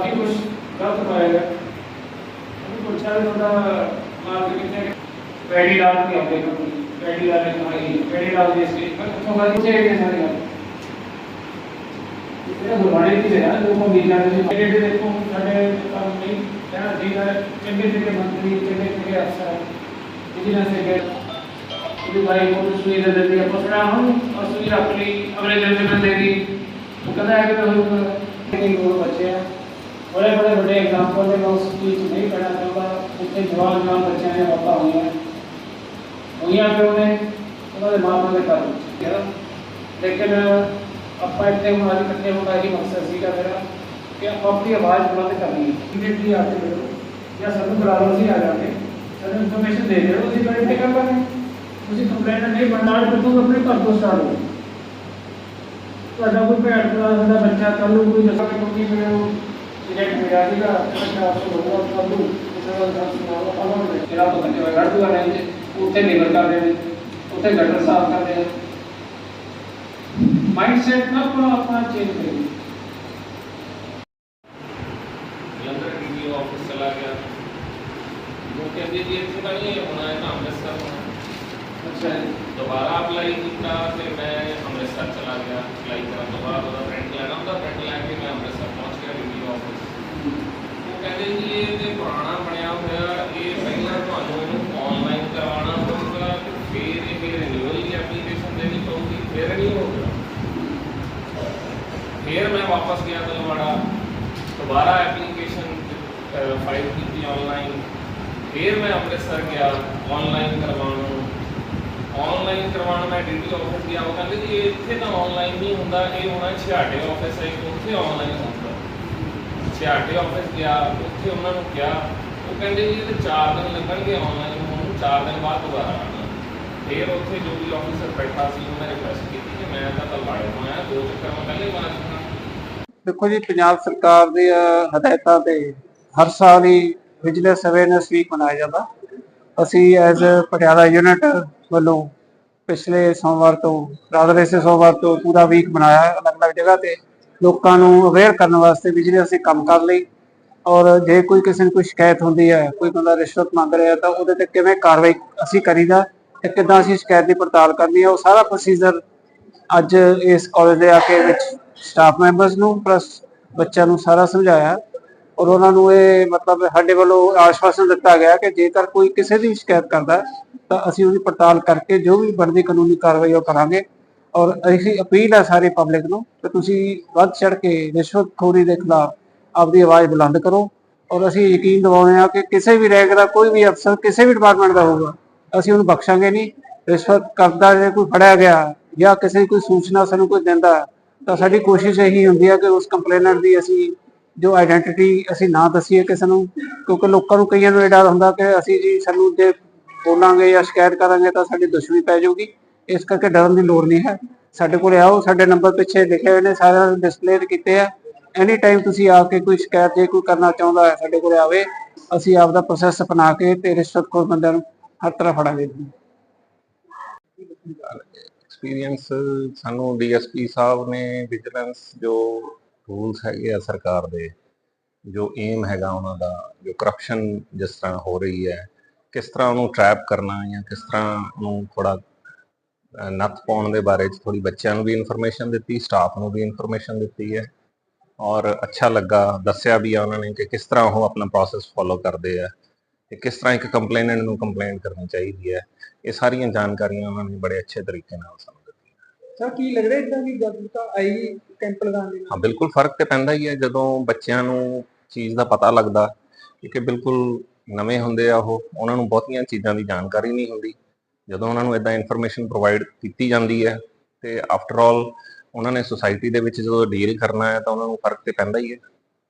ਕਾਫੀ ਕੁਝ ਗਲਤ ਪਾਇਆ ਗਿਆ ਉਹਨੂੰ ਪੁੱਛਿਆ ਵੀ ਉਹਦਾ ਮਾਰਕ ਕਿੰਨੇ ਪੈਡੀ ਲਾਲ ਦੀ ਆਉਂਦੇ ਕੰਪਨੀ ਪੈਡੀ ਲਾਲ ਨੇ ਕਹਾਈ ਪੈਡੀ ਲਾਲ ਦੀ ਸੀ ਪਰ ਉੱਥੋਂ ਬਾਅਦ ਉੱਥੇ ਇਹ ਸਾਰੀ ਗੱਲ ਇਹ ਗੁਰਬਾਣੀ ਦੀ ਹੈ ਜੋ ਕੋ ਮਿਲ ਜਾਂਦੇ ਸੀ ਜਿਹੜੇ ਦੇਖੋ ਸਾਡੇ ਕੰਮ ਨਹੀਂ ਕਹਿਣਾ ਚਾਹੀਦਾ ਹੈ, ਚੰਗੇ ਚੰਗੇ ਮੰਤਰੀ ਚੰਗੇ ਚੰਗੇ ਅਫਸਰ ਜਿਹਨਾਂ ਸੇ ਗਏ ਉਹਦੀ ਭਾਈ ਕੋਲ ਸੁਈ ਦੇ ਦਿੱਤੀ ਆਪਾਂ ਸੜਾ ਹੁਣ ਅਸਲੀ ਰੱਖ ਲਈ ਅਗਲੇ ਦਿਨ ਤੇ ਦੇਗੀ ਉਹ ਕਹਿੰਦਾ ਹੈ ਕਿ ਉਹ ਕਿ ਉਹ ਬੱਚੇ ਆ ਬੜੇ ਬੜੇ ਵੱਡੇ ਐਗਜ਼ਾਮਪਲ ਦੇ ਮੈਂ ਉਸ ਚੀਜ਼ 'ਚ ਨਹੀਂ ਪੜਨਾ ਚਾਹੁੰਦਾ ਉੱਥੇ ਜਵਾਨ ਜਵਾਨ ਬੱਚਿਆਂ ਨੇ ਵਾਪਾ ਹੋਈਆਂ ਹੋਈਆਂ ਕਿ ਉਹਨੇ ਉਹਨਾਂ ਦੇ ਮਾਪਿਆਂ ਦੇ ਘਰ ਵਿੱਚ ਗਿਆ ਲੇਕਿਨ ਆਪਾਂ ਇੱਥੇ ਹੁਣ ਅੱਜ ਇਕੱਠੇ ਹੋਣ ਦਾ ਇਹ ਮਕਸਦ ਸੀਗਾ ਮੇਰਾ ਕਿ ਆਪਾਂ ਆਪਣੀ ਆਵਾਜ਼ ਬੁਲੰਦ ਕਰਨੀ ਹੈ ਇਮੀਡੀਏਟਲੀ ਆ ਕੇ ਮਿਲੋ ਜਾਂ ਸਾਨੂੰ ਬੁਲਾ ਲਓ ਅਸੀਂ ਆ ਜਾਵਾਂਗੇ ਸਾਨੂੰ ਇਨਫੋਰਮੇਸ਼ਨ ਦੇ ਦਿਓ ਅਸੀਂ ਵੈਰੀਫਾਈ ਕਰ ਲਾਂਗੇ ਤੁਸੀਂ ਕੰਪਲੇਂਟ ਨਹੀਂ ਬਣਨਾ ਅੱਜ ਤੋਂ ਆਪਣੇ ਘਰ ਤੋਂ ਸਟਾਰਟ ਹੋ ਤੁਹਾਡਾ ਕੋਈ ਭੈਣ ਭਰਾ ਦਾ ਬੱਚਾ ਕੱਲ ਨੂੰ ਕੋਈ ਨਸ਼ਾ ਕਰਦੀ ਮੈਨੂੰ ਸਿਲੈਕਟ ਮਿਲਿਆ ਸੀਗਾ ਅੱਛਾ ਹੋਊਗਾ ਕੱਲ ਨੂੰ ਕਿਸੇ ਦਾ ਦਰਦ ਸੁਣਾਓ ਆਪਾਂ ਨੂੰ ਜਿਹੜਾ ਤੋਂ ਬੱਚੇ ਵਗੜ ਦੂਆ ਰਹਿੰਦੇ ਉੱਥੇ ਨਿਵਰ ਕਰਦੇ ਨੇ ਉੱਥੇ ਗਟਰ ਸਾਫ਼ ਕਰਦੇ ਨੇ ਮਾਈਂਡ ਸੈਟ ਨਾ ਆਪਣਾ ਆਪਣਾ ਚੇਂਜ ਕਰੀਏ ਜਲੰਧਰ ਡੀਡੀਓ ਆਫਿਸ ਚਲਾ ਗਿਆ ਉਹ ਕਹਿੰਦੇ ਜੀ ਇੱਥੇ ਤਾਂ ਨਹੀਂ ਹੋਣਾ ਹੈ ਤਾਂ ਅੰਮ੍ਰਿਤਸਰ ਹੋਣਾ ਅੱਛਾ ਜੀ ਦੁਬਾਰਾ ਅਪਲਾਈ ਕੀਤਾ ਤੇ ਮੈਂ ਅੰਮ੍ਰਿਤਸਰ ਚਲਾ ਗਿਆ ਅਪਲਾਈ ਕਰਨ ਤੋਂ ਬਾਅਦ ਉਹਦਾ ਪ੍ਰਿੰਟ ਲੈਣਾ ਉਹਦਾ ਪ੍ਰਿੰਟ ਲੈ ਕੇ ਮੈਂ ਅੰਮ੍ਰਿਤਸਰ ਪਹੁੰਚ ਗਿਆ ਡੀਡੀਓ ਆਫਿਸ ਉਹ ਕਹਿੰਦੇ ਜੀ ਇਹ ਤੇ ਪੁਰਾਣਾ ਬਣਿਆ ਹੋਇਆ ਇਹ ਪਹਿਲਾਂ ਤੁਹਾਨੂੰ ਇਹਨੂੰ ਆਨਲਾਈਨ ਕਰਵਾਉਣਾ ਪਊਗਾ ਤੇ ਫਿਰ ਇਹ ਰਿਨਿਊਅਲ ਦੀ ਐਪਲੀਕੇਸ਼ਨ ਦੇਣੀ ਪਊਗੀ ਫਿਰ ਨਹੀਂ ਹੋ ਗਿਆ ਫਿਰ ਮੈਂ ਵਾਪਸ ਗਿਆ ਤਲਵਾੜਾ ਦੁਬਾਰਾ ਐਪਲੀਕੇਸ਼ਨ ਫਾਈਲ ਕੀਤੀ ਆਨਲਾਈਨ ਫਿਰ ਮੈਂ ਅੰਮ੍ਰਿਤਸਰ ਗਿਆ ਆਨਲਾਈਨ ਕਰਵਾਉਣ ਆਨਲਾਈਨ ਕਰਵਾਉਣ ਮੈਂ ਡੀਟੀ ਆਫਿਸ ਗਿਆ। ਉਹ ਕਹਿੰਦੇ ਜੀ, ਇੱਥੇ ਤਾਂ ਆਨਲਾਈਨ ਨਹੀਂ ਹੁੰਦਾ। ਇਹ ਹੋਣਾ ਛਿਆਟੇ ਆਫਿਸ ਹੈ, ਉੱਥੇ ਆਨਲਾਈਨ ਹੁੰਦਾ। ਛਿਆਟੇ ਆਫਿਸ ਗਿਆ, ਉੱਥੇ ਉਹਨਾਂ ਨੂੰ ਕਿਹਾ। ਉਹ ਕਹਿੰਦੇ ਜੀ, ਇਹ 4 ਦਿਨ ਲੱਗਣਗੇ ਆਨਲਾਈਨ ਹੋਣ ਨੂੰ। 4 ਦਿਨ ਬਾਅਦ ਦੁਬਾਰਾ ਆਉਣਾ। ਫਿਰ ਉੱਥੇ ਜੋ ਵੀ ਆਫਿਸਰ ਬੈਠਾ ਸੀ, ਉਹਨੇ ਰਿਕੁਐਸਟ ਕੀਤੀ ਕਿ ਮੈਂ ਤਾਂ ਤਲਵਾੜੇ ਤੋਂ ਦੋ ਚੱਕਰ ਮੈਂ ਪਹਿਲੇ ਮਾਰ ਦੇਖੋ ਜੀ, ਪੰਜਾਬ ਸਰਕਾਰ ਦੀ ਹਦਾਇਤਾਂ ਤੇ ਹਰ ਸਾਲ ਹੀ ਵਿਜੀਲੈਂਸ ਅਵੇਅਰਨੈਸ ਵੀਕ ਮਨਾਇਆ ਜਾਂਦਾ। ਅਸੀਂ ਐਜ਼ ਪਟਿਆਲਾ ਯੂਨਿਟ ਵੱਲੋਂ ਪਿਛਲੇ ਸੋਮਵਾਰ ਤੋਂ, ਰਾਤ ਇਸੇ ਸੋਮਵਾਰ ਤੋਂ ਪੂਰਾ ਵੀਕ ਮਨਾਇਆ ਹੈ। ਅਲੱਗ-ਅਲੱਗ ਜਗ੍ਹਾ ਤੇ ਲੋਕਾਂ ਨੂੰ ਅਵੇਅਰ ਕਰਨ ਵਾਸਤੇ ਵਿਜੀਲੈਂਸ ਦੇ ਕੰਮ ਕਰ ਲਈ। ਔਰ ਜੇ ਕੋਈ ਕਿਸੇ ਨੂੰ ਕੋਈ ਸ਼ਿਕਾਇਤ ਹੁੰਦੀ ਹੈ, ਕੋਈ ਬੰਦਾ ਰਿਸ਼ਵਤ ਮੰਗ ਰਿਹਾ ਤਾਂ ਉਹਦੇ ਤੇ ਕਿਵੇਂ ਕਾਰਵਾਈ ਅਸੀਂ ਕਰੀਦਾ। ਤੇ ਕਿੱਦਾਂ ਅਸੀਂ ਸ਼ਿਕਾਇਤ ਦੀ ਪੜਤਾਲ ਕਰਨੀ ਹੈ ਉਹ ਸਾਰਾ ਪ੍ਰੋਸੀਜਰ ਅੱਜ ਇਸ ਕਾਲਜ ਦੇ ਆ ਕੇ ਵਿੱਚ ਸਟਾਫ ਮੈਂਬਰਸ ਨੂੰ ਪਲੱਸ ਬੱਚਿਆਂ ਨੂੰ ਸਾਰਾ ਸਮਝਾਇਆ। ਔਰ ਉਹਨਾਂ ਨੂੰ ਇਹ ਮਤਲਬ ਸਾਡੇ ਵੱਲੋਂ ਆਸ਼ਵਾਸਨ ਦਿੱਤਾ ਗਿਆ ਕਿ ਜੇਕਰ ਕੋਈ ਕਿਸੇ ਦੀ ਸ਼ਿਕਾਇਤ ਕਰਦਾ ਤਾਂ ਅਸੀਂ ਉਹਦੀ ਪੜਤਾਲ ਕਰਕੇ ਜੋ ਵੀ ਬਣਦੀ ਕਾਨੂੰਨੀ ਕਾਰਵਾਈ ਉਹ ਕਰਾਂਗੇ। ਔਰ ਅਸੀਂ ਅਪੀਲ ਹੈ ਸਾਰੇ ਪਬਲਿਕ ਨੂੰ ਕਿ ਤੁਸੀਂ ਵੱਧ ਚੜ ਕੇ ਰਿਸ਼ਵਤਖੋਰੀ ਦੇ ਖਿਲਾਫ ਆਪਦੀ ਆਵਾਜ਼ ਬੁਲੰਦ ਕਰੋ। ਔਰ ਅਸੀਂ ਯਕੀਨ ਦਿਵਾਉਂਦੇ ਹਾਂ ਕਿ ਕਿਸੇ ਵੀ ਰੈਂਕ ਦਾ ਕੋਈ ਵੀ ਅਫਸਰ ਕਿਸੇ ਵੀ ਡਿਪਾਰਟਮੈਂਟ ਦਾ ਹੋਊਗਾ ਅਸੀਂ ਉਹਨੂੰ ਬਖਸ਼ਾਂਗੇ ਨਹੀਂ। ਰਿਸ਼ਵਤ ਕਰਦਾ ਜੇ ਕੋਈ ਫੜਿਆ ਗਿਆ ਜਾਂ ਕਿਸੇ ਕੋਈ ਸੂਚਨਾ ਸਾਨੂੰ ਕੋਈ ਦਿੰਦਾ, ਤਾਂ ਸਾਡੀ ਕੋਸ਼ਿਸ਼ ਇਹੀ ਹੁੰਦੀ ਹੈ ਕਿ ਉਸ ਕੰਪਲੇਨਰ ਦੀ ਅਸੀਂ ਜੋ ਆਇਡੈਂਟੀਟੀ ਅਸੀਂ ਨਾ ਦਸੀਏ ਕਿਸੇ ਨੂੰ, ਕਿਉਂਕਿ ਲੋਕਾਂ ਨੂੰ ਕਈਆਂ ਨੂੰ ਇਹ ਡਰ ਹੁੰਦਾ ਕਿ ਅਸੀਂ ਜੀ ਸਾਨੂੰ ਜੇ ਬੋਲਾਂਗੇ ਜਾਂ ਸ਼ਿਕਾਇਤ ਕਰਾਂਗੇ ਤਾਂ ਸਾਡੀ ਦੁਸ਼ਮਣੀ ਪੈ ਜਾਊਗੀ। ਇਸ ਕਰਕੇ ਡਰਨ ਦੀ ਲੋੜ ਨਹੀਂ ਹੈ। ਸਾਡੇ ਕੋਲ ਆਓ, ਸਾਡੇ ਨੰਬਰ ਪਿੱਛੇ ਲਿਖੇ ਹੋਏ ਨੇ, ਸਾਰਿਆਂ ਨੂੰ ਡਿਸਪਲੇ ਕੀਤੇ ਆ। ਐਨੀ ਟਾਈਮ ਤੁਸੀਂ ਆ ਕੇ ਕੋਈ ਸ਼ਿਕਾਇਤ ਜੇ ਕੋਈ ਕਰਨਾ ਚਾਹੁੰਦਾ ਹੈ ਸਾਡੇ ਕੋਲ ਆਵੇ, ਅਸੀਂ ਆਪ ਦਾ ਪ੍ਰੋਸੈਸ ਅਪਣਾ ਕੇ ਤੇ ਰਿਸ਼ਵਤਖੋਰ ਬੰਦਿਆਂ ਨੂੰ ਹਰ ਤਰ੍ਹਾਂ ਫੜਾਂਗੇ ਐਕਸਪੀਰੀਅੰਸ ਸਾਨੂੰ ਡੀਐਸਪੀ ਸਾਹਿਬ ਨੇ ਵਿਜੀਲੈਂਸ ਜੋ ਰੂਲਸ ਹੈਗੇ ਆ ਸਰਕਾਰ ਦੇ, ਜੋ ਏਮ ਹੈਗਾ ਉਹਨਾਂ ਦਾ, ਜੋ ਕਰਪਸ਼ਨ ਜਿਸ ਤਰ੍ਹਾਂ ਹੋ ਰਹੀ ਹੈ, ਕਿਸ ਤਰ੍ਹਾਂ ਉਹਨੂੰ ਟਰੈਪ ਕਰਨਾ ਜਾਂ ਕਿਸ ਤਰ੍ਹਾਂ ਉਹਨੂੰ ਥੋੜਾ ਨੱਥ ਪਾਉਣ ਦੇ ਬਾਰੇ ਚ ਥੋੜੀ ਬੱਚਿਆਂ ਨੂੰ ਵੀ ਇਨਫੋਰਮੇਸ਼ਨ ਦਿੱਤੀ ਸਟਾਫ ਨੂੰ ਵੀ ਇਨਫੋਰਮੇਸ਼ਨ ਦਿੱਤੀ ਹੈ। ਔਰ ਅੱਛਾ ਲੱਗਾ, ਦੱਸਿਆ ਵੀ ਆ ਉਹਨਾਂ ਨੇ ਕਿ ਕਿਸ ਤਰ੍ਹਾਂ ਉਹ ਆਪਣਾ ਪ੍ਰੋਸੈਸ ਫੋਲੋ ਕਰਦੇ ਆ। ਤੇ ਕਿਸ ਤਰ੍ਹਾਂ ਇੱਕ ਕੰਪਲੇਨੈਂਟ ਨੂੰ ਕੰਪਲੇਂਟ ਕਰਨੀ ਚਾਹੀਦੀ ਹੈ ਇਹ ਸਾਰੀਆਂ ਜਾਣਕਾਰੀਆਂ ਉਹਨਾਂ ਨੇ ਬੜੇ ਅੱਛੇ ਤਰੀਕੇ ਨਾਲ ਸਾਨੂੰ ਦਿੱਤੀਆਂ। ਸਰ ਕੀ ਲੱਗ ਰਿਹਾ ਇਦਾਂ ਦੀ ਜਾਗਰੂਕਤਾ ਆਈ ਕੈਂਪ ਲਗਾਉਣ ਦੇ ਹਾਂ ਬਿਲਕੁਲ ਫ਼ਰਕ ਤੇ ਪੈਂਦਾ ਹੀ ਹੈ ਜਦੋਂ ਬੱਚਿਆਂ ਨੂੰ ਚੀਜ਼ ਦਾ ਪਤਾ ਲੱਗਦਾ ਕਿਉਂਕਿ ਬਿਲਕੁਲ ਨਵੇਂ ਹੁੰਦੇ ਆ ਉਹ ਉਹਨਾਂ ਨੂੰ ਬਹੁਤੀਆਂ ਚੀਜ਼ਾਂ ਦੀ ਜਾਣਕਾਰੀ ਨਹੀਂ ਹੁੰਦੀ। ਜਦੋਂ ਉਹਨਾਂ ਨੂੰ ਇਦਾਂ ਇਨਫੋਰਮੇਸ਼ਨ ਪ੍ਰੋਵਾਈਡ ਕੀਤੀ ਜਾਂਦੀ ਹੈ ਤੇ ਆਫਟਰ ਆਲ ਉਹਨਾਂ ਨੇ ਸੁਸਾਇਟੀ ਦੇ ਵਿੱਚ ਜਦੋਂ ਡੀਲ ਕਰਨਾ ਹੈ ਤਾਂ ਉਹਨਾਂ ਨੂੰ ਫ਼ਰਕ ਤੇ ਪੈਂਦਾ ਹੀ ਹੈ।